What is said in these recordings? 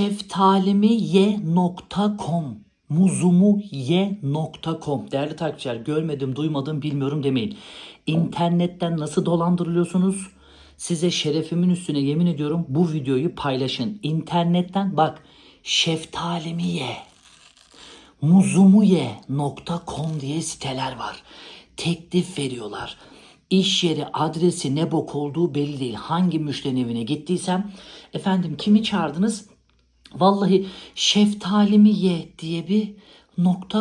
şeftalimiye.com muzumuye.com Değerli takipçiler görmedim, duymadım, bilmiyorum demeyin. İnternetten nasıl dolandırılıyorsunuz? Size şerefimin üstüne yemin ediyorum bu videoyu paylaşın. İnternetten bak şeftalimiye muzumuye.com diye siteler var. Teklif veriyorlar. İş yeri adresi ne bok olduğu belli değil. Hangi müşterinin evine gittiysem efendim kimi çağırdınız? Vallahi şeftalimi ye diye bir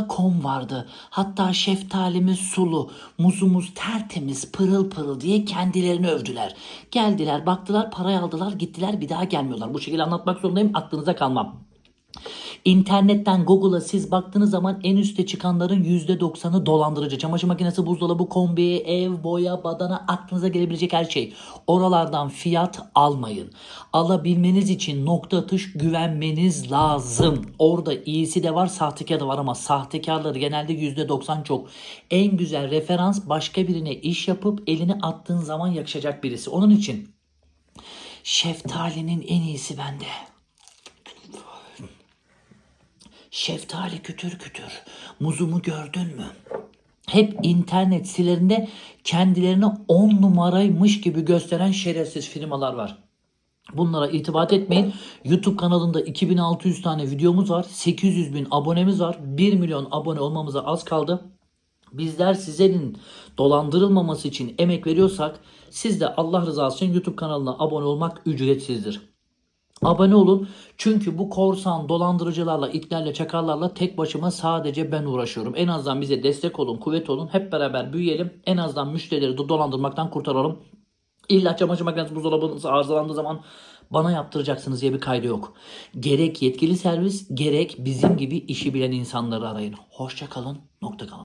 .com vardı. Hatta şeftalimiz sulu, muzumuz tertemiz, pırıl pırıl diye kendilerini övdüler. Geldiler, baktılar, parayı aldılar, gittiler, bir daha gelmiyorlar. Bu şekilde anlatmak zorundayım, aklınıza kalmam. İnternetten Google'a siz baktığınız zaman en üste çıkanların %90'ı dolandırıcı. Çamaşır makinesi, buzdolabı, kombi, ev, boya, badana aklınıza gelebilecek her şey. Oralardan fiyat almayın. Alabilmeniz için nokta atış güvenmeniz lazım. Orada iyisi de var, sahtekar da var ama sahtekarları genelde %90 çok. En güzel referans başka birine iş yapıp elini attığın zaman yakışacak birisi. Onun için şeftalinin en iyisi bende. Şeftali kütür kütür. Muzumu gördün mü? Hep internet sitelerinde kendilerini 10 numaraymış gibi gösteren şerefsiz firmalar var. Bunlara itibat etmeyin. YouTube kanalında 2600 tane videomuz var. 800 bin abonemiz var. 1 milyon abone olmamıza az kaldı. Bizler sizlerin dolandırılmaması için emek veriyorsak siz de Allah rızası için YouTube kanalına abone olmak ücretsizdir. Abone olun. Çünkü bu korsan dolandırıcılarla, itlerle, çakarlarla tek başıma sadece ben uğraşıyorum. En azından bize destek olun, kuvvet olun. Hep beraber büyüyelim. En azından müşterileri dolandırmaktan kurtaralım. İlla çamaşır makinesi buzdolabınız arızalandığı zaman bana yaptıracaksınız diye bir kaydı yok. Gerek yetkili servis gerek bizim gibi işi bilen insanları arayın. Hoşça kalın. Nokta kalın.